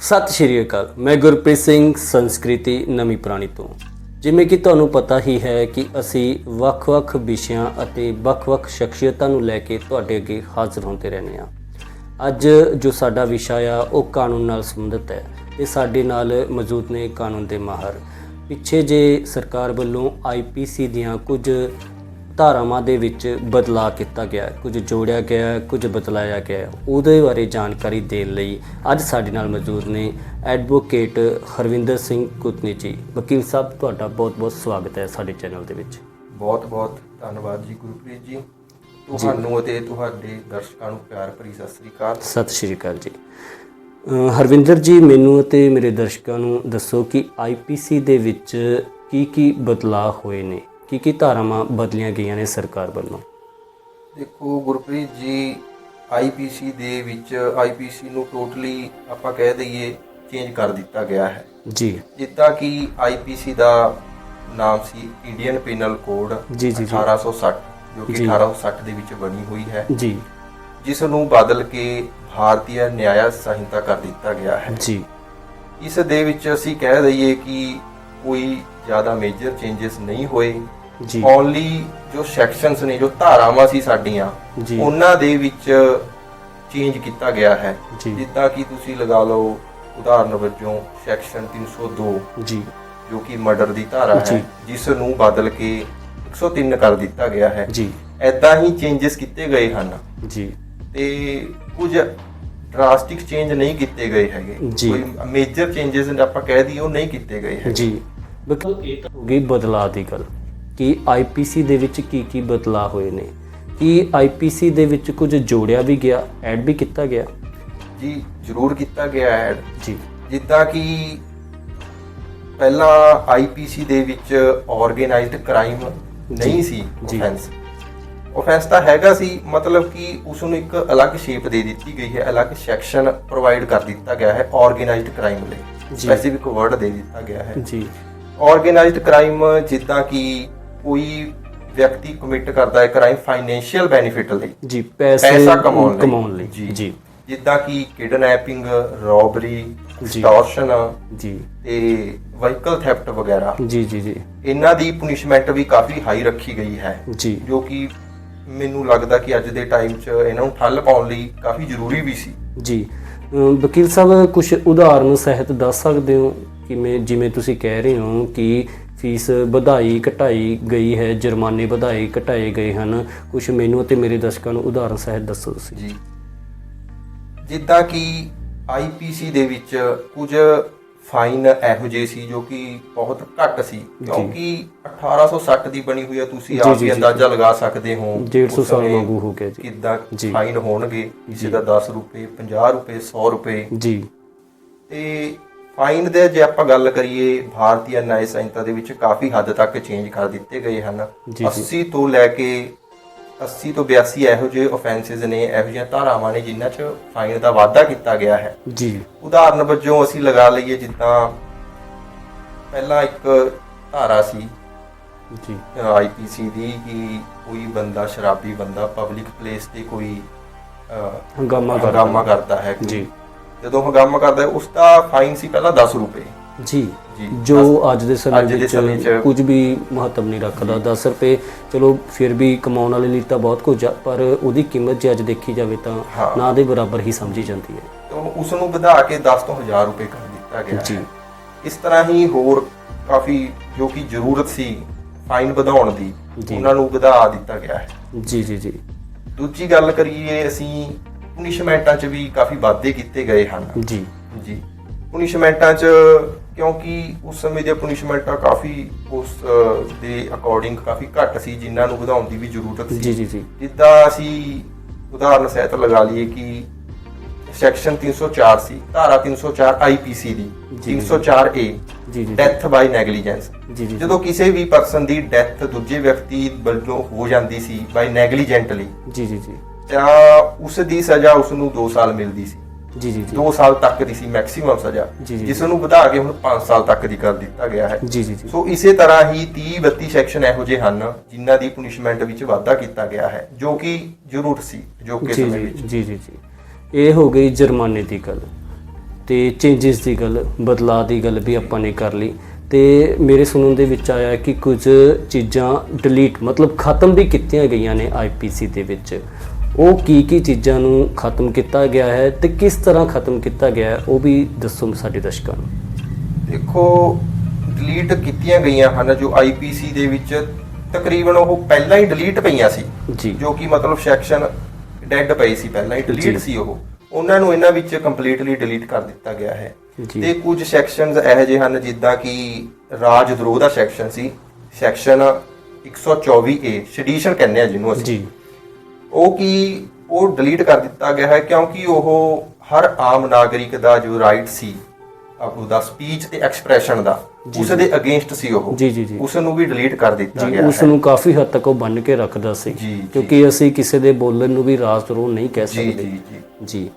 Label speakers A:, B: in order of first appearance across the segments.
A: ਸਤਿ ਸ਼੍ਰੀ ਅਕਾਲ। ਮੈਂ ਗੁਰਪ੍ਰੀਤ ਸਿੰਘ, ਸੰਸਕ੍ਰਿਤੀ ਨਵੀਂ ਪੁਰਾਣੀ ਤੋਂ। ਜਿਵੇਂ ਕਿ ਤੁਹਾਨੂੰ ਪਤਾ ਹੀ ਹੈ ਕਿ ਅਸੀਂ ਵੱਖ-ਵੱਖ ਵਿਸ਼ਿਆਂ ਅਤੇ ਵੱਖ-ਵੱਖ ਸ਼ਖਸੀਅਤਾਂ ਨੂੰ ਲੈ ਕੇ ਤੁਹਾਡੇ ਅੱਗੇ ਹਾਜ਼ਰ ਹੁੰਦੇ ਰਹਿੰਦੇ ਹਾਂ। ਅੱਜ ਜੋ ਸਾਡਾ ਵਿਸ਼ਾ ਆ, ਉਹ ਕਾਨੂੰਨ ਨਾਲ ਸੰਬੰਧਿਤ ਹੈ ਤੇ ਸਾਡੇ ਨਾਲ ਮੌਜੂਦ ਨੇ ਕਾਨੂੰਨ ਦੇ ਮਾਹਰ। ਪਿੱਛੇ ਜੇ ਸਰਕਾਰ ਵੱਲੋਂ ਆਈਪੀਸੀ ਦੀਆਂ ਕੁਝ ਧਾਰਾਵਾਂ ਦੇ ਵਿੱਚ ਬਦਲਾਅ ਕੀਤਾ ਗਿਆ ਕੁਝ ਜੋੜਿਆ ਗਿਆ ਕੁਝ ਬਦਲਾਇਆ ਗਿਆ। ਉਹਦੇ ਬਾਰੇ ਜਾਣਕਾਰੀ ਦੇਣ ਲਈ ਅੱਜ ਸਾਡੇ ਨਾਲ ਮੌਜੂਦ ਨੇ ਐਡਵੋਕੇਟ ਹਰਵਿੰਦਰ ਸਿੰਘ ਕੁਤਨੀ ਜੀ। ਵਕੀਲ ਸਾਹਿਬ ਤੁਹਾਡਾ ਬਹੁਤ-ਬਹੁਤ ਸਵਾਗਤ ਹੈ ਸਾਡੇ ਚੈਨਲ ਦੇ ਵਿੱਚ।
B: ਬਹੁਤ ਬਹੁਤ ਧੰਨਵਾਦ ਜੀ ਗੁਰਪ੍ਰੀਤ ਜੀ। ਤੁਹਾਨੂੰ ਅਤੇ ਤੁਹਾਡੇ ਦਰਸ਼ਕਾਂ ਨੂੰ ਪਿਆਰ ਭਰੀ ਸਤਿ ਸ੍ਰੀ ਅਕਾਲ।
A: ਸਤਿ ਸ਼੍ਰੀ ਅਕਾਲ ਜੀ। ਹਰਵਿੰਦਰ ਜੀ ਮੈਨੂੰ ਅਤੇ ਮੇਰੇ ਦਰਸ਼ਕਾਂ ਨੂੰ ਦੱਸੋ ਕਿ ਆਈਪੀਸੀ ਦੇ ਵਿੱਚ ਕੀ ਕੀ ਬਦਲਾਅ ਹੋਏ ਨੇ? ਕੀ ਕੀ ਧਾਰਾਵਾਂ ਬਦਲੀਆਂ ਗਈਆਂ ਨੇ ਸਰਕਾਰ ਵੱਲੋਂ?
B: ਦੇਖੋ ਗੁਰਪ੍ਰੀਤ ਜੀ ਆਈਪੀਸੀ ਦੇ ਵਿੱਚ ਆਈਪੀਸੀ ਨੂੰ ਟੋਟਲੀ ਆਪਾਂ ਕਹਿ ਦਈਏ ਚੇਂਜ ਕਰ ਦਿੱਤਾ ਗਿਆ ਹੈ।
A: ਜੀ।
B: ਜਿੱਦਾਂ ਕਿ ਆਈਪੀਸੀ ਦਾ ਨਾਮ ਸੀ ਇੰਡੀਅਨ ਪੀਨਲ ਕੋਡ
A: ਜੀ, ਜੀ, ਜੀ।
B: 1860 ਜੋ ਕਿ
A: ਜੀ।
B: 1860 ਦੇ ਵਿੱਚ ਬਣੀ ਹੋਈ ਹੈ।
A: ਜੀ।
B: ਜਿਸ ਨੂੰ ਬਦਲ ਕੇ ਭਾਰਤੀ ਨਿਆਂ ਸੰਹਿਤਾ ਕਰ ਦਿੱਤਾ ਗਿਆ ਹੈ।
A: ਜੀ।
B: ਇਸ ਦੇ ਵਿੱਚ ਅਸੀਂ ਕਹਿ ਦਈਏ ਕਿ ਕੋਈ ਜ਼ਿਆਦਾ ਮੇਜਰ ਚੇਂਜਸ ਨਹੀਂ ਹੋਏ।
A: ਜੀ।
B: ਓਨਲੀ ਜੋ ਸੈਕਸ਼ਨਸ ਨੇ ਜੋ ਧਾਰਾਵਾਂ ਸੀ ਸਾਡੀਆਂ
A: ਜੀ।
B: ਉਹਨਾਂ ਦੇ ਵਿੱਚ ਚੇਂਜ ਕੀਤਾ ਗਿਆ ਹੈ।
A: ਜੀ।
B: ਜਿੱਦਾਂ ਕਿ ਤੁਸੀਂ ਲਗਾ ਲਓ ਉਦਾਹਰਨ ਵਜੋਂ ਸੈਕਸ਼ਨ 302
A: ਜੀ।
B: ਜੋ ਕਿ ਮਰਡਰ ਦੀ ਧਾਰਾ
A: ਜੀ।
B: ਹੈ ਜਿਸ ਨੂੰ ਬਦਲ ਕੇ 103 ਕਰ ਦਿੱਤਾ ਗਿਆ ਹੈ।
A: ਜੀ।
B: ਐਦਾਂ ਹੀ ਚੇਂਜਸ ਕੀਤੇ ਗਏ ਹਨ।
A: ਜੀ।
B: ਤੇ ਕੁਝ ਡਰਾਸਟਿਕ ਚੇਂਜ ਨਹੀਂ ਕੀਤੇ ਗਏ ਹੈਗੇ।
A: ਜੀ।
B: ਕੋਈ ਮੇਜਰ ਚੇਂਜਸ ਆਪਾਂ ਕਹਿ ਦਈਏ ਉਹ ਨਹੀਂ ਕੀਤੇ ਗਏ ਹੈ
A: ਜੀ। ਬਿਲਕੁਲ ਇਹ ਤਾਂ ਹੋ ਗਈ ਬਦਲਾਅ ਦੀ ਗੱਲ। ਕਿ ਆਈਪੀਸੀ ਦੇ ਵਿੱਚ ਕੀ ਕੀ ਬਦਲਾਅ ਹੋਏ ਨੇ? ਕੀ ਆਈਪੀਸੀ ਦੇ ਵਿੱਚ ਕੁਝ ਜੋੜਿਆ ਵੀ ਗਿਆ ਐਡ ਵੀ ਕੀਤਾ ਗਿਆ?
B: ਜੀ ਜ਼ਰੂਰ ਕੀਤਾ ਗਿਆ ਹੈ
A: ਜੀ।
B: ਜਿੱਦਾਂ ਕਿ ਪਹਿਲਾਂ ਆਈਪੀਸੀ ਦੇ ਵਿੱਚ ਆਰਗੇਨਾਈਜ਼ਡ ਕ੍ਰਾਈਮ ਨਹੀਂ ਸੀ। ਆਫੈਂਸ ਆਫੈਂਸ ਤਾਂ ਹੈਗਾ ਸੀ ਮਤਲਬ ਕਿ ਉਸ ਨੂੰ ਇੱਕ ਅਲੱਗ ਸ਼ੇਪ ਦੇ ਦਿੱਤੀ ਗਈ ਹੈ ਅਲੱਗ ਸੈਕਸ਼ਨ ਪ੍ਰੋਵਾਈਡ ਕਰ ਦਿੱਤਾ ਗਿਆ ਹੈ ਆਰਗੇਨਾਈਜ਼ਡ ਕ੍ਰਾਈਮ ਲਈ। ਸਪੈਸੀਫਿਕ ਵਰਡ ਦੇ ਦਿੱਤਾ ਗਿਆ ਹੈ।
A: ਜੀ।
B: ਆਰਗੇਨਾਈਜ਼ਡ ਕ੍ਰਾਈਮ ਜਿੱਦਾਂ ਕਿ ਕੋਈ ਵਿਅਕਤੀ ਕਮਿਟ ਕਰਦਾ ਹੈ ਕ੍ਰਾਈਮ ਫਾਈਨੈਂਸ਼ੀਅਲ ਬੈਨੀਫਿਟ ਲਈ।
A: ਜੀ ਪੈਸੇ
B: ਪੈਸਾ ਕਮਾਉਣ ਲਈ। ਜੀ। ਜਿੱਦਾਂ ਕਿ ਕਿਡਨੈਪਿੰਗ ਰੋਬਰੀ। ਸਟੋਰਸ਼ਨ
A: ਜੀ।
B: ਤੇ ਵਹੀਕਲ ਥੈਫਟ ਵਗੈਰਾ।
A: ਜੀ ਜੀ ਜੀ।
B: ਇਹਨਾਂ ਦੀ ਪੁਨਿਸ਼ਮੈਂਟ ਵੀ ਕਾਫੀ ਹਾਈ ਰੱਖੀ ਗਈ ਹੈ।
A: ਜੀ।
B: ਜੋ ਕਿ ਮੈਨੂੰ ਲੱਗਦਾ ਕਿ ਅੱਜ ਦੇ ਟਾਈਮ 'ਚ ਇਹਨਾਂ ਨੂੰ ਠੱਲ ਪਾਉਣ ਲਈ ਕਾਫੀ ਜ਼ਰੂਰੀ ਵੀ ਸੀ।
A: ਜੀ। ਵਕੀਲ ਸਾਹਿਬ ਕੁਝ ਉਦਾਹਰਨ ਸਹਿਤ ਦੱਸ ਸਕਦੇ ਹੋ? ਕਿਵੇਂ ਜਿਵੇਂ ਤੁਸੀਂ ਕਹਿ ਰਹੇ ਹੋ ਕਿ ਫੀਸ ਵਧਾਈ ਘਟਾਈ ਗਈ ਹੈ ਜੁਰਮਾਨੇ ਵਧਾਏ ਘਟਾਏ ਗਏ ਹਨ। ਕੁਝ ਮੈਨੂੰ ਅਤੇ ਮੇਰੇ ਦਰਸ਼ਕਾਂ ਨੂੰ ਉਦਾਹਰਨ ਸਹਿਤ ਦੱਸੋ ਤੁਸੀਂ।
B: ਜੀ। ਜਿੱਦਾਂ ਕਿ ਆਈਪੀਸੀ ਦੇ ਵਿੱਚ ਕੁਝ ਫਾਈਨ ਇਹੋ ਜਿਹੇ ਸੀ ਜੋ ਕਿ ਬਹੁਤ ਘੱਟ ਸੀ ਕਿਉਂਕਿ 1860 ਦੀ ਬਣੀ ਹੋਈ ਹੈ ਤੁਸੀਂ ਆਪ
A: ਜੀ।
B: ਅੰਦਾਜ਼ਾ ਲਗਾ ਸਕਦੇ ਹੋ।
A: 150
B: ਉਸ
A: ਸਾਲ ਵਾਂਗੂ ਹੋ ਗਿਆ ਜੀ।
B: ਕਿੱਦਾਂ। ਫਾਈਨ ਹੋਣਗੇ ਕਿਸੇ ਦਾ 10 ਰੁਪਏ 50 ਰੁਪਏ 100 ਰੁਪਏ।
A: ਜੀ।
B: ਤੇ ਫਾਈਨ ਦੇ ਜੇ ਆਪਾਂ ਗੱਲ ਕਰੀਏ ਭਾਰਤੀ ਨਿਆਂ ਸੰਹਿਤਾ ਦੇ ਵਿੱਚ ਕਾਫੀ ਹੱਦ ਤੱਕ ਚੇਂਜ ਕਰ ਦਿੱਤੇ ਗਏ ਹਨ
A: ਜੀ, ਜੀ।
B: 80 ਤੋਂ ਲੈ ਕੇ 80 ਤੋਂ 82 ਇਹੋ ਜਿਹੇ ਆਫੈਂਸਸ ਨੇ ਇਹੋ ਜਿਹੀਆਂ ਧਾਰਾਵਾਂ ਨੇ ਜਿਨ੍ਹਾਂ 'ਚ ਫਾਈਨ ਦਾ ਵਾਧਾ ਕੀਤਾ ਗਿਆ ਹੈ
A: ਜੀ
B: ਉਦਾਹਰਨ ਵਜੋਂ ਅਸੀਂ ਲਗਾ ਲਈਏ ਜਿੱਦਾਂ ਪਹਿਲਾਂ ਇੱਕ ਧਾਰਾ ਸੀ
A: ਜੀ
B: ਆਈਪੀਸੀ ਦੀ ਕਿ ਕੋਈ ਬੰਦਾ ਸ਼ਰਾਬੀ ਬੰਦਾ ਪਬਲਿਕ ਪਲੇਸ ਤੇ ਕੋਈ
A: ਹੰਗਾਮਾ ਕਰਦਾ।
B: ਹੈ।
A: ਜੀ
B: ਜਦੋਂ ਹੰਗਾਮਾ ਕਰਦਾ ਹੈ ਉਸ ਦਾ ਫਾਈਨ ਸੀ ਪਹਿਲਾਂ 10 ਰੁਪਏ।
A: ਜੀ
B: ਜੀ।
A: ਅੱਜ ਦੇ ਸਮੇਂ ਵਿੱਚ ਕੁਝ ਵੀ ਮਹੱਤਵ ਨਹੀਂ ਰੱਖਦਾ 10 ਰੁਪਏ ਚਲੋ ਫਿਰ ਵੀ ਕਮਾਉਣ ਵਾਲੇ ਲਈ ਤਾਂ ਬਹੁਤ ਕੁਝ ਪਰ ਉਹਦੀ ਕੀਮਤ ਜੇ ਅੱਜ ਦੇਖੀ ਜਾਵੇ ਤਾਂ। ਨਾ ਦੇ ਬਰਾਬਰ ਹੀ ਸਮਝੀ ਜਾਂਦੀ ਹੈ।
B: ਤਾਂ ਉਸ ਨੂੰ ਵਧਾ ਕੇ 10 ਤੋਂ 1000 ਰੁਪਏ ਕਰ ਦਿੱਤਾ ਗਿਆ
A: ਜੀ।
B: ਇਸ ਤਰ੍ਹਾਂ ਹੀ ਹੋਰ ਕਾਫੀ ਜੋ ਕਿ ਜ਼ਰੂਰਤ ਸੀ ਫਾਈਨ ਵਧਾਉਣ ਦੀ। ਉਹਨਾਂ ਨੂੰ ਵਧਾ ਦਿੱਤਾ ਗਿਆ ਹੈ।
A: ਜੀ ਜੀ ਜੀ।
B: ਦੂਜੀ ਗੱਲ ਕਰੀਏ ਅਸੀਂ ਪੁਨਿਸ਼ਮੈਂਟਾਂ 'ਚ ਵੀ ਕਾਫੀ ਵਾਧੇ ਕੀਤੇ ਗਏ ਹਨ।
A: ਜੀ।
B: ਜੀ। ਪੁਨਿਸ਼ਮੈਂਟਾਂ 'ਚ ਕਿਉਂਕਿ ਉਸ ਸਮੇਂ ਦੀਆਂ ਪੁਨਿਸ਼ਮੈਂਟਾਂ ਕਾਫੀ ਉਸ ਦੇ ਅਕੋਰਡਿੰਗ ਕਾਫੀ ਘੱਟ ਸੀ ਜਿਨ੍ਹਾਂ ਨੂੰ ਵਧਾਉਣ ਦੀ ਵੀ ਜ਼ਰੂਰਤ ਸੀ।
A: ਜੀ ਜੀ ਜੀ।
B: ਜਿੱਦਾਂ ਅਸੀਂ ਉਦਾਹਰਨ ਸਹਿਤ ਲਗਾ ਲਈਏ ਕਿ ਸੈਕਸ਼ਨ 304 ਸੀ ਧਾਰਾ 304 ਆਈਪੀਸੀ ਦੀ
A: ਜੀ।
B: 304 ਏ
A: ਜੀ ਜੀ
B: ਡੈਥ ਬਾਈ ਨੈਗਲੀਜੈਂਸ
A: ਜੀ ਜੀ
B: ਜਦੋਂ ਕਿਸੇ ਵੀ ਪਰਸਨ ਦੀ ਡੈਥ ਦੂਜੇ ਵਿਅਕਤੀ ਵੱਲੋਂ ਹੋ ਜਾਂਦੀ ਸੀ ਬਾਈ ਨੈਗਲੀਜੈਂਟਲੀ
A: ਜੀ ਜੀ ਜੀ।
B: ਤਾਂ ਉਸ ਦੀ ਸਜ਼ਾ ਉਸ ਨੂੰ 2 ਸਾਲ ਮਿਲਦੀ ਸੀ।
A: ਜੀ ਜੀ ਜੀ।
B: 2 ਸਾਲ ਤੱਕ ਦੀ ਸੀ ਮੈਕਸਿਮਮ ਸਜ਼ਾ
A: ਜੀ, ਜੀ,
B: ਜਿਸ ਨੂੰ ਵਧਾ ਕੇ ਹੁਣ 5 ਸਾਲ ਤੱਕ ਦੀ ਕਰ ਦਿੱਤਾ ਗਿਆ ਹੈ।
A: ਜੀ ਜੀ ਜੀ।
B: ਸੋ ਇਸੇ ਤਰ੍ਹਾਂ ਹੀ 30 32 ਸੈਕਸ਼ਨ ਇਹੋ ਜਿਹੇ ਹਨ ਜਿਨ੍ਹਾਂ ਦੀ ਪੁਨਿਸ਼ਮੈਂਟ ਵਿੱਚ ਵਾਧਾ ਕੀਤਾ ਗਿਆ ਹੈ ਜੋ ਕਿ ਜ਼ਰੂਰਤ ਸੀ ਜੋ ਕਿ
A: ਜੀ
B: ਸਮੇਂ
A: ਜੀ
B: ਵਿੱਚ।
A: ਜੀ ਜੀ ਜੀ। ਇਹ ਹੋ ਗਈ ਜੁਰਮਾਨੇ ਦੀ ਗੱਲ ਤੇ ਚੇਂਜਸ ਦੀ ਗੱਲ ਬਦਲਾਅ ਦੀ ਗੱਲ ਵੀ ਆਪਾਂ ਨੇ ਕਰ ਲਈ। ਤੇ ਮੇਰੇ ਸੁਣਨ ਦੇ ਵਿੱਚ ਆਇਆ ਕਿ ਕੁਝ ਚੀਜ਼ਾਂ ਡਿਲੀਟ ਮਤਲਬ ਖਤਮ ਵੀ ਕੀਤੀਆਂ ਗਈਆਂ ਨੇ ਆਈਪੀਸੀ ਦੇ ਵਿੱਚ। ਉਹ ਕੀ ਕੀ ਚੀਜ਼ਾਂ ਨੂੰ ਖਤਮ ਕੀਤਾ ਗਿਆ ਹੈ ਤੇ ਕਿਸ ਤਰ੍ਹਾਂ ਖਤਮ ਕੀਤਾ ਗਿਆ ਹੈ ਉਹ ਵੀ ਦੱਸੋ ਸਾਡੇ ਦਰਸ਼ਕਾਂ ਨੂੰ।
B: ਦੇਖੋ ਡਿਲੀਟ ਕੀਤੀਆਂ ਗਈਆਂ ਹਨ ਜੋ ਆਈਪੀਸੀ ਦੇ ਵਿੱਚ ਤਕਰੀਬਨ ਉਹ ਪਹਿਲਾਂ ਹੀ ਡਿਲੀਟ ਪਈਆਂ ਸੀ
A: ਜੀ।
B: ਕਿ ਮਤਲਬ ਸੈਕਸ਼ਨ ਡੈਡ ਪਈ ਸੀ ਪਹਿਲਾਂ ਹੀ। ਡਿਲੀਟ ਸੀ ਉਹ। ਉਹਨਾਂ ਨੂੰ ਇਹਨਾਂ ਵਿੱਚ ਕੰਪਲੀਟਲੀ ਡਿਲੀਟ ਕਰ ਦਿੱਤਾ ਗਿਆ ਹੈ। ਤੇ ਕੁਝ ਸੈਕਸ਼ਨਸ ਇਹੋ ਜਿਹੇ ਹਨ ਜਿੱਦਾਂ ਕਿ ਰਾਜ ਦਰੋਹ ਦਾ ਸੈਕਸ਼ਨ ਸੀ ਸੈਕਸ਼ਨ 124A ਸੈਡੀਸ਼ਨ ਕਹਿੰਦੇ ਆ ਜਿਹਨੂੰ ਅਸੀਂ।
A: ਜੀ।
B: ਉਹ ਕੀ ਉਹ ਡਿਲੀਟ ਕਰ ਦਿੱਤਾ ਗਿਆ ਹੈ ਕਿਉਂਕਿ ਉਹ ਹਰ ਆਮ ਨਾਗਰਿਕ ਦਾ ਜੋ ਰਾਈਟ ਸੀ ਉਹਦਾ ਸਪੀਚ ਤੇ ਐਕਸਪ੍ਰੈਸ਼ਨ ਦਾ ਉਸ ਦੇ ਅਗੇਂਸਟ ਸੀ ਉਹ।
A: ਜੀ, ਜੀ, ਜੀ।
B: ਉਸ ਨੂੰ ਵੀ ਡਿਲੀਟ ਕਰ ਦਿੱਤਾ ਗਿਆ
A: ਉਸ ਨੂੰ ਕਾਫੀ ਹੱਦ ਤੱਕ ਉਹ ਬੰਨ ਕੇ ਰੱਖਦਾ ਸੀ। ਕਿਉਂਕਿ ਅਸੀਂ ਕਿਸੇ ਦੇ ਬੋਲਣ ਨੂੰ ਵੀ ਰਾਜਦਰੋਹ ਨਹੀਂ ਕਹਿ ਸਕਦੇ।
B: ਜੀ ਜੀ।
A: ਜੀ।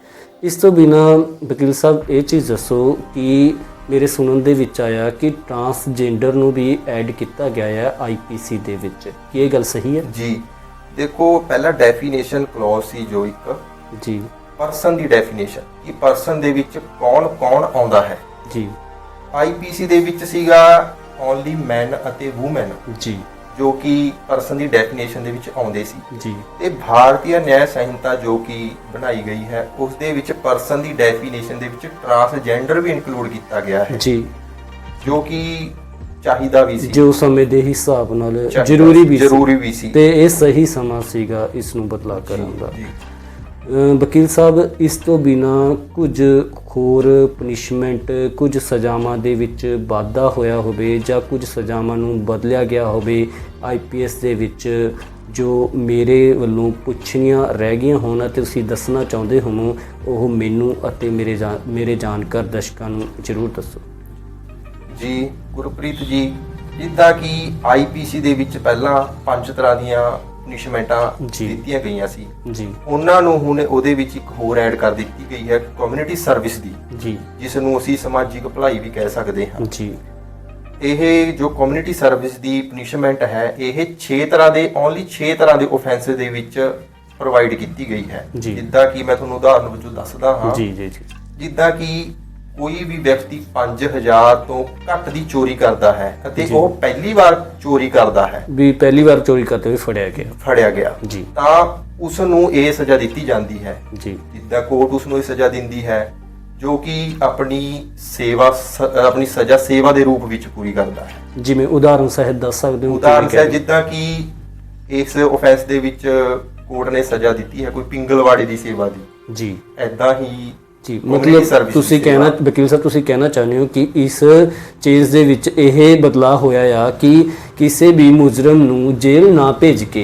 A: ਇਸ ਤੋਂ ਬਿਨਾ ਵਕੀਲ ਸਾਹਿਬ ਇਹ ਚੀਜ਼ ਦੱਸੋ ਕਿ ਮੇਰੇ ਸੁਣਨ ਦੇ ਵਿੱਚ ਆਇਆ ਕਿ ਟਰਾਂਸਜੈਂਡਰ ਨੂੰ ਵੀ ਐਡ ਕੀਤਾ ਗਿਆ ਹੈ ਆਈਪੀਸੀ ਦੇ ਵਿੱਚ। ਕੀ ਇਹ ਗੱਲ ਸਹੀ ਹੈ?
B: ਜੀ। ਦੇਖੋ ਪਹਿਲਾ ਡੈਫੀਨੇਸ਼ਨ ਕਲੌਜ਼ ਸੀ ਜੋ ਇੱਕ
A: ਜੀ।
B: ਪਰਸਨ ਦੀ ਡੈਫੀਨੇਸ਼ਨ ਕਿ ਪਰਸਨ ਦੇ ਵਿੱਚ ਕੌਣ ਕੌਣ ਆਉਂਦਾ ਹੈ।
A: ਜੀ।
B: ਆਈਪੀਸੀ ਦੇ ਵਿੱਚ ਸੀਗਾ ਓਨਲੀ ਮੈਨ ਅਤੇ ਔਮਨ
A: ਜੀ।
B: ਜੋ ਕਿ ਪਰਸਨ ਦੀ ਡੈਫੀਨੇਸ਼ਨ ਦੇ ਵਿੱਚ ਆਉਂਦੇ ਸੀ।
A: ਜੀ।
B: ਤੇ ਭਾਰਤੀ ਨਿਆਂ ਸੰਹਿਤਾ ਜੋ ਕਿ ਬਣਾਈ ਗਈ ਹੈ ਉਸ ਦੇ ਵਿੱਚ ਪਰਸਨ ਦੀ ਡੈਫੀਨੇਸ਼ਨ ਦੇ ਵਿੱਚ ਟਰਾਂਸਜੈਂਡਰ ਵੀ ਇਨਕਲੂਡ ਕੀਤਾ ਗਿਆ ਹੈ।
A: ਜੀ।
B: ਜੋ ਕਿ ਚਾਹੀਦਾ ਵੀ ਸੀ।
A: ਜੋ ਸਮੇਂ ਦੇ ਹਿਸਾਬ ਨਾਲ
B: ਚਾਹੀਦਾ
A: ਜ਼ਰੂਰੀ ਵੀ ਸੀ।
B: ਜ਼ਰੂਰੀ ਵੀ ਸੀ।
A: ਤੇ ਇਹ ਸਹੀ ਸਮਾਂ ਸੀਗਾ ਇਸ ਨੂੰ ਬਦਲਾ ਕਰਨ ਦਾ।
B: ਜੀ।
A: ਵਕੀਲ ਸਾਹਿਬ ਇਸ ਤੋਂ ਬਿਨਾ ਕੁਝ ਹੋਰ ਪਨਿਸ਼ਮੈਂਟ ਕੁਝ ਸਜ਼ਾਵਾਂ ਦੇ ਵਿੱਚ ਵਾਧਾ ਹੋਇਆ ਹੋਵੇ ਜਾਂ ਕੁਝ ਸਜ਼ਾਵਾਂ ਨੂੰ ਬਦਲਿਆ ਗਿਆ ਹੋਵੇ ਆਈਪੀਐਸ ਦੇ ਵਿੱਚ ਜੋ ਮੇਰੇ ਵੱਲੋਂ ਪੁੱਛਣੀਆਂ ਰਹਿ ਗਈਆਂ ਹੋਣ ਅਤੇ ਤੁਸੀਂ ਦੱਸਣਾ ਚਾਹੁੰਦੇ ਹੋ ਉਹ ਮੈਨੂੰ ਅਤੇ ਮੇਰੇ ਮੇਰੇ ਜਾਣਕਾਰ ਦਰਸ਼ਕਾਂ ਨੂੰ ਜ਼ਰੂਰ ਦੱਸੋ।
B: ਜੀ ਗੁਰਪ੍ਰੀਤ ਜੀ ਜਿੱਦਾਂ ਕਿ ਆਈਪੀਸੀ ਦੇ ਵਿੱਚ ਪਹਿਲਾਂ ਪੰਜ ਤਰ੍ਹਾਂ ਦੀਆਂ ਪਨਿਸ਼ਮੈਂਟਾਂ
A: ਜੀ।
B: ਦਿੱਤੀਆਂ ਗਈਆਂ ਸੀ।
A: ਜੀ।
B: ਉਹਨਾਂ ਨੂੰ ਹੁਣ ਉਹਦੇ ਵਿੱਚ ਇੱਕ ਹੋਰ ਐਡ ਕਰ ਦਿੱਤੀ ਗਈ ਹੈ ਕਮਿਊਨਿਟੀ ਸਰਵਿਸ ਦੀ
A: ਜੀ।
B: ਜਿਸ ਨੂੰ ਅਸੀਂ ਸਮਾਜਿਕ ਭਲਾਈ ਵੀ ਕਹਿ ਸਕਦੇ ਹਾਂ।
A: ਜੀ।
B: ਇਹ ਜੋ ਕਮਿਊਨਿਟੀ ਸਰਵਿਸ ਦੀ ਪਨਿਸ਼ਮੈਂਟ ਹੈ ਇਹ 6 ਤਰ੍ਹਾਂ ਦੇ ਓਨਲੀ 6 ਤਰ੍ਹਾਂ ਦੇ ਆਫੈਂਸ ਦੇ ਵਿੱਚ ਪ੍ਰੋਵਾਈਡ ਕੀਤੀ ਗਈ ਹੈ।
A: ਜੀ।
B: ਜਿੱਦਾਂ ਕਿ ਮੈਂ ਤੁਹਾਨੂੰ ਉਦਾਹਰਨ ਵਜੋਂ ਦੱਸਦਾ ਹਾਂ।
A: ਜੀ ਜੀ ਜੀ।
B: ਜਿੱਦਾਂ ਕਿ ਕੋਈ ਵੀ ਵਿਅਕਤੀ 5000 ਤੋਂ ਘੱਟ ਦੀ ਚੋਰੀ ਕਰਦਾ ਹੈ ਅਤੇ। ਉਹ ਪਹਿਲੀ ਵਾਰ ਚੋਰੀ ਕਰਦਾ ਹੈ।
A: ਵੀ ਪਹਿਲੀ ਵਾਰ ਚੋਰੀ ਕਰਦੇ ਹੋਏ ਫੜਿਆ ਗਿਆ।
B: ਫੜਿਆ ਗਿਆ।
A: ਜੀ।
B: ਤਾਂ ਉਸ ਨੂੰ ਇਹ ਸਜ਼ਾ ਦਿੱਤੀ ਜਾਂਦੀ ਹੈ।
A: ਜੀ।
B: ਜਿੱਦਾਂ ਕੋਰਟ ਉਸ ਨੂੰ ਇਹ ਸਜ਼ਾ ਦਿੰਦੀ ਹੈ ਜੋ ਕਿ ਆਪਣੀ ਸੇਵਾ ਆਪਣੀ ਸਜ਼ਾ ਸੇਵਾ ਦੇ ਰੂਪ ਵਿੱਚ ਪੂਰੀ ਕਰਦਾ ਹੈ।
A: ਜਿਵੇਂ ਉਦਾਹਰਨ ਸਹਿਤ ਦੱਸ ਸਕਦੇ ਹੋ
B: ਉਦਾਹਰਨ ਹੈ? ਜਿੱਦਾਂ ਕਿ ਇਸ ਆਫੈਂਸ ਦੇ ਵਿੱਚ ਕੋਰਟ ਨੇ ਸਜ਼ਾ ਦਿੱਤੀ ਹੈ ਕੋਈ ਪਿੰਗਲਵਾੜੇ ਦੀ ਸੇਵਾ ਦੀ।
A: ਜੀ।
B: ਐਦਾਂ ਹੀ
A: ਜੀ ਮਤਲਬ ਤੁਸੀਂ। ਕਹਿਣਾ ਵਕੀਲ ਸਾਹਿਬ ਤੁਸੀਂ ਕਹਿਣਾ ਚਾਹੁੰਦੇ ਹੋ ਕਿ ਇਸ ਚੀਜ਼ ਦੇ ਵਿੱਚ ਇਹ ਬਦਲਾਅ ਹੋਇਆ ਆ ਕਿ ਕਿਸੇ ਵੀ ਮੁਜਰਮ ਨੂੰ ਜੇਲ੍ਹ ਨਾ ਭੇਜ ਕੇ।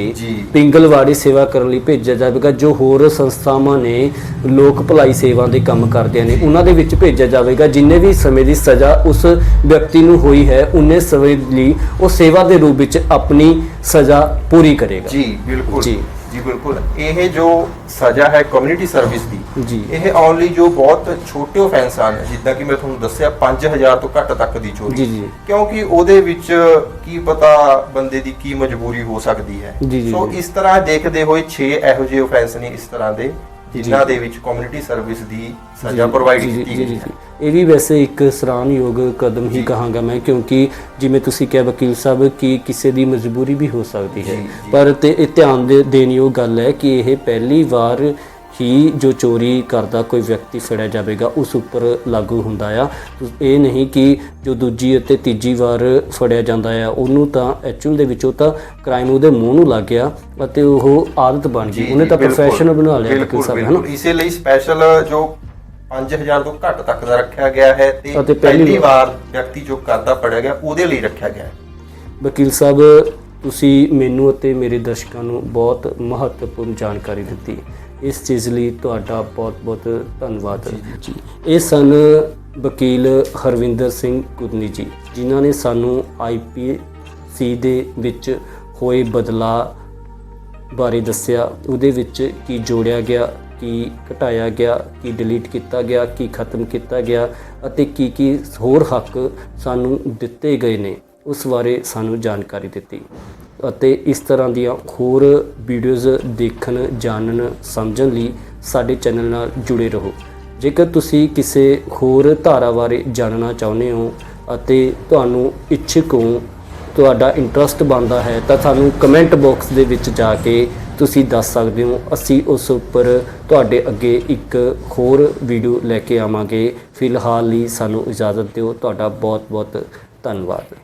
A: ਪਿੰਗਲਵਾੜੀ ਸੇਵਾ ਕਰਨ ਲਈ ਭੇਜਿਆ ਜਾਵੇਗਾ ਜੋ ਹੋਰ ਸੰਸਥਾਵਾਂ ਨੇ ਲੋਕ ਭਲਾਈ ਸੇਵਾ ਦੇ ਕੰਮ ਕਰਦਿਆਂ ਨੇ ਉਹਨਾਂ ਦੇ ਵਿੱਚ ਭੇਜਿਆ ਜਾਵੇਗਾ ਜਿੰਨੇ ਵੀ ਸਮੇਂ ਦੀ ਸਜ਼ਾ ਉਸ ਵਿਅਕਤੀ ਨੂੰ ਹੋਈ ਹੈ ਉਨੇ ਸਮੇਂ ਲਈ ਉਹ ਸੇਵਾ ਦੇ ਰੂਪ ਵਿੱਚ ਆਪਣੀ ਸਜ਼ਾ ਪੂਰੀ ਕਰੇਗਾ
B: ਜੀ ਬਿਲਕੁਲ
A: ਜੀ।
B: ਜੀ ਬਿਲਕੁਲ। ਇਹ ਜੋ ਸਜ਼ਾ ਹੈ ਕਮਿਊਨਿਟੀ ਸਰਵਿਸ ਦੀ
A: ਜੀ।
B: ਇਹ ਓਨਲੀ ਜੋ ਬਹੁਤ ਛੋਟੇ ਆਫੈਂਸ ਹਨ ਜਿੱਦਾਂ ਕਿ ਮੈਂ ਤੁਹਾਨੂੰ ਦੱਸਿਆ 5000 ਤੋਂ ਘੱਟ ਤੱਕ ਦੀ ਚੋਰੀ।
A: ਜੀ, ਜੀ।
B: ਕਿਉਂਕਿ ਉਹਦੇ ਵਿੱਚ ਕੀ ਪਤਾ ਬੰਦੇ ਦੀ ਕੀ ਮਜਬੂਰੀ ਹੋ ਸਕਦੀ ਹੈ। ਸੋ। ਇਸ ਤਰ੍ਹਾਂ ਦੇਖਦੇ ਹੋਏ 6 ਇਹੋ ਜਿਹੇ ਆਫੈਂਸ ਨੇ ਇਸ ਤਰ੍ਹਾਂ ਦੇ। ਜਿਨ੍ਹਾਂ ਦੇ ਵਿੱਚ ਕਮਿਊਨਿਟੀ ਸਰਵਿਸ ਦੀ ਸਜ਼ਾ ਪ੍ਰੋਵਾਈਡ ਕੀਤੀ ਗਈ ਹੈ।
A: ਇਹ ਵੀ ਵੈਸੇ ਇੱਕ ਸਰਾਹਨਯੋਗ ਕਦਮ ਹੀ ਕਹਾਂਗਾ ਮੈਂ ਕਿਉਂਕਿ ਜਿਵੇਂ ਤੁਸੀਂ ਕਿਹਾ ਵਕੀਲ ਸਾਹਿਬ ਕਿ ਕਿਸੇ ਦੀ ਮਜਬੂਰੀ ਵੀ ਹੋ ਸਕਦੀ ਹੈ। ਪਰ ਤੇ ਇਹ ਧਿਆਨ ਦੇ ਦੇਣ ਯੋਗ ਗੱਲ ਹੈ ਕਿ ਇਹ ਪਹਿਲੀ ਵਾਰ ਹੀ ਜੋ ਚੋਰੀ ਕਰਦਾ ਕੋਈ ਵਿਅਕਤੀ ਫੜਿਆ ਜਾਵੇਗਾ ਉਸ ਉੱਪਰ ਲਾਗੂ ਹੁੰਦਾ ਆ। ਇਹ ਨਹੀਂ ਕਿ ਜੋ ਦੂਜੀ ਅਤੇ ਤੀਜੀ ਵਾਰ ਫੜਿਆ ਜਾਂਦਾ ਆ ਉਹਨੂੰ ਤਾਂ ਐਕਚੁਅਲ ਦੇ ਵਿੱਚ ਤਾਂ ਕ੍ਰਾਈਮ ਉਹਦੇ ਮੂੰਹ ਨੂੰ ਲੱਗ ਗਿਆ ਅਤੇ ਉਹ ਆਦਤ ਬਣ ਗਈ। ਉਹਨੇ ਤਾਂ ਪ੍ਰੋਫੈਸ਼ਨ ਬਣਾ ਲਿਆ
B: ਬਿਲਕੁਲ ਬਿਲਕੁਲ। ਇਸੇ ਲਈ ਸਪੈਸ਼ਲ ਜੋ 5000 ਤੋਂ ਘੱਟ ਤੱਕ ਦਾ ਰੱਖਿਆ ਗਿਆ ਹੈ ਤੇ
A: ਪਹਿਲੀ
B: ਪਹਿਲੀ ਵਾਰ ਵਿਅਕਤੀ ਜੋ ਕਰਦਾ ਫੜਿਆ ਗਿਆ ਉਹਦੇ ਲਈ ਰੱਖਿਆ ਗਿਆ ਹੈ।
A: ਵਕੀਲ ਸਾਹਿਬ ਤੁਸੀਂ ਮੈਨੂੰ ਅਤੇ ਮੇਰੇ ਦਰਸ਼ਕਾਂ ਨੂੰ ਬਹੁਤ ਮਹੱਤਵਪੂਰਨ ਜਾਣਕਾਰੀ ਦਿੱਤੀ। ਇਸ ਚੀਜ਼ ਲਈ ਤੁਹਾਡਾ ਬਹੁਤ-ਬਹੁਤ ਧੰਨਵਾਦ। ਜੀ ਇਹ ਸਨ ਵਕੀਲ ਹਰਵਿੰਦਰ ਸਿੰਘ ਕੁਰਨੀ ਜੀ ਜਿਨ੍ਹਾਂ ਨੇ ਸਾਨੂੰ ਆਈਪੀਸੀ ਦੇ ਵਿੱਚ ਹੋਏ ਬਦਲਾਅ ਬਾਰੇ ਦੱਸਿਆ। ਉਹਦੇ ਵਿੱਚ ਕੀ ਜੋੜਿਆ ਗਿਆ ਕੀ ਘਟਾਇਆ ਗਿਆ ਕੀ ਡਿਲੀਟ ਕੀਤਾ ਗਿਆ ਕੀ ਖਤਮ ਕੀਤਾ ਗਿਆ ਅਤੇ ਕੀ ਕੀ ਹੋਰ ਹੱਕ ਸਾਨੂੰ ਦਿੱਤੇ ਗਏ ਨੇ ਉਸ ਬਾਰੇ ਸਾਨੂੰ ਜਾਣਕਾਰੀ ਦਿੱਤੀ। ਅਤੇ ਇਸ ਤਰ੍ਹਾਂ ਦੀਆਂ ਹੋਰ ਵੀਡੀਓਜ਼ ਦੇਖਣ, ਜਾਣਨ, ਸਮਝਣ ਲਈ ਸਾਡੇ ਚੈਨਲ ਨਾਲ ਜੁੜੇ ਰਹੋ। ਜੇਕਰ ਤੁਸੀਂ ਕਿਸੇ ਹੋਰ ਧਾਰਾ ਬਾਰੇ ਜਾਣਨਾ ਚਾਹੁੰਦੇ ਹੋ ਅਤੇ ਤੁਹਾਨੂੰ ਇੱਛੁਕ ਹੋ, ਤੁਹਾਡਾ ਇੰਟਰਸਟ ਬਣਦਾ ਹੈ, ਤਾਂ ਸਾਨੂੰ ਕਮੈਂਟ ਬਾਕਸ ਦੇ ਵਿੱਚ ਜਾ ਕੇ ਤੁਸੀਂ ਦੱਸ ਸਕਦੇ ਹੋ। ਅਸੀਂ ਉਸ ਉੱਪਰ ਤੁਹਾਡੇ ਅੱਗੇ ਇੱਕ ਹੋਰ ਵੀਡੀਓ ਲੈ ਕੇ ਆਵਾਂਗੇ। ਫਿਲਹਾਲ ਲਈ ਸਾਨੂੰ ਇਜਾਜ਼ਤ ਦਿਓ। ਤੁਹਾਡਾ ਬਹੁਤ ਬਹੁਤ ਧੰਨਵਾਦ।